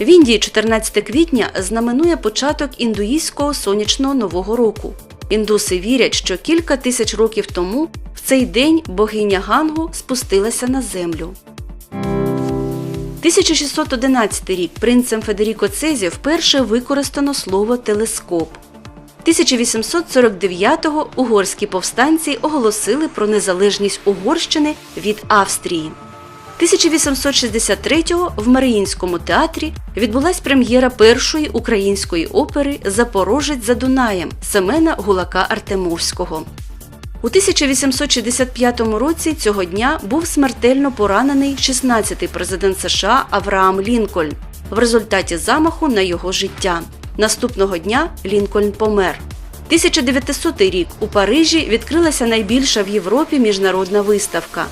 В Індії 14 квітня знаменує початок індуїзького сонячного нового року. Індуси вірять, що кілька тисяч років тому в цей день богиня Гангу спустилася на землю. 1611 рік принцем Федеріко Цезі вперше використано слово телескоп. 1849-го угорські повстанці оголосили про незалежність Угорщини від Австрії. 1863-го в Маріїнському театрі відбулась прем'єра першої української опери Запорожець за Дунаєм Семена Гулака Артемовського. У 1865 році цього дня був смертельно поранений 16-й президент США Авраам Лінкольн в результаті замаху на його життя. Наступного дня Лінкольн помер. 1900 рік у Парижі відкрилася найбільша в Європі міжнародна виставка.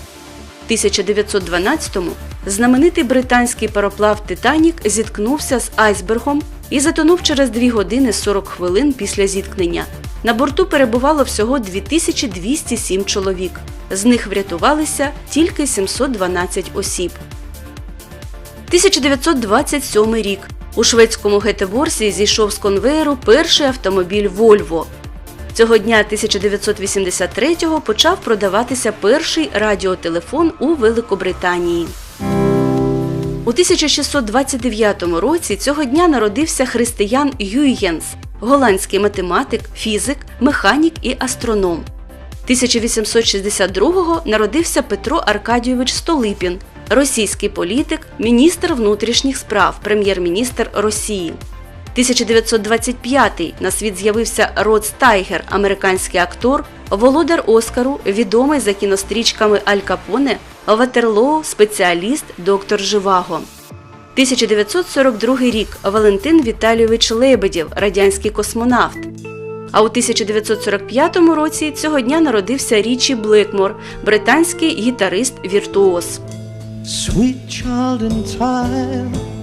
В 1912-му знаменитий британський пароплав Титанік зіткнувся з айсбергом і затонув через 2 години 40 хвилин після зіткнення. На борту перебувало всього 2207 чоловік. З них врятувалися тільки 712 осіб. 1927 рік. У шведському Гетеборсі зійшов з конвеєру перший автомобіль Вольво. Цього дня 1983-го почав продаватися перший радіотелефон у Великобританії. У 1629 році цього дня народився християн Юйгенс, голландський математик, фізик, механік і астроном. 1862-го народився Петро Аркадійович Столипін, російський політик, міністр внутрішніх справ, прем'єр-міністр Росії. 1925 на світ з'явився Род Стайгер, американський актор, володар Оскару, відомий за кінострічками Аль Капоне, Ватерлоо, спеціаліст, доктор Живаго. 1942 рік Валентин Віталійович Лебедєв, радянський космонавт. А у 1945 році цього дня народився Річі Блекмор, британський гітарист-віртуоз. Sweet child in time,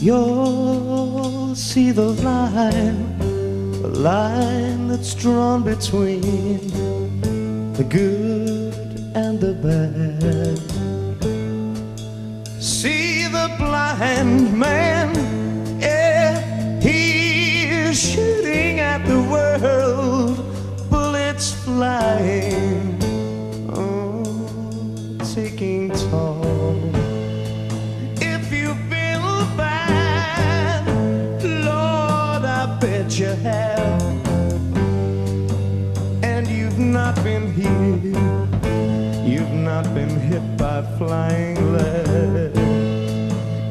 you'll see the line, the line that's drawn between the good and the bad. See the blind man, yeah, he's shooting at the world, bullets flying, oh, taking toll. Not been here, you've not been hit by flying lead.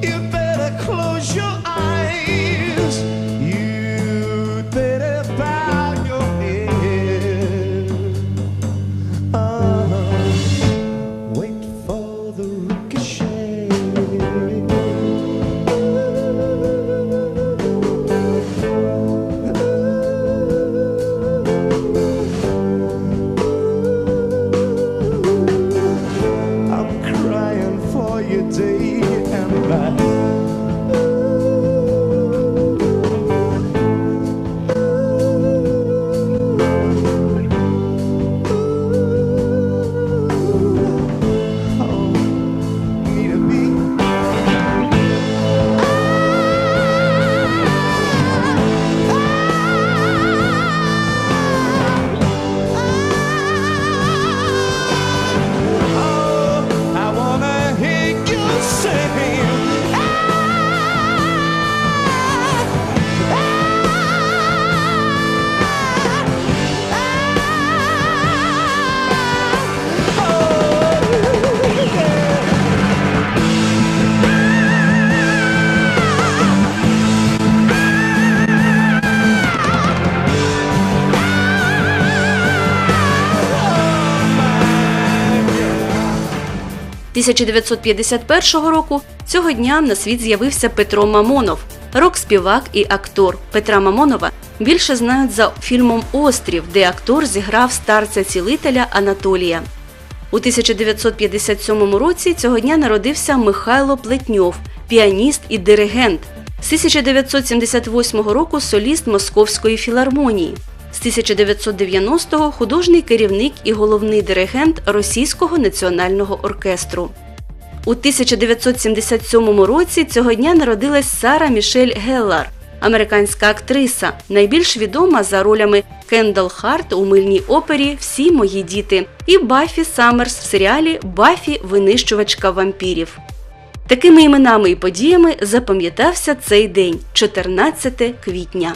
You better close your 1951 року цього дня на світ з'явився Петро Мамонов, рок-співак і актор. Петра Мамонова більше знають за фільмом Острів, де актор зіграв старця-цілителя Анатолія. У 1957 році цього дня народився Михайло Плетньов, піаніст і диригент. З 1978 року соліст Московської філармонії. З 1990-го художній керівник і головний диригент Російського національного оркестру. У 1977 році цього дня народилась Сара Мішель Геллар, американська актриса, найбільш відома за ролями Кендал Харт у мильній опері Всі мої діти і Баффі Саммерс в серіалі Баффі винищувачка вампірів. Такими іменами і подіями запам'ятався цей день 14 квітня.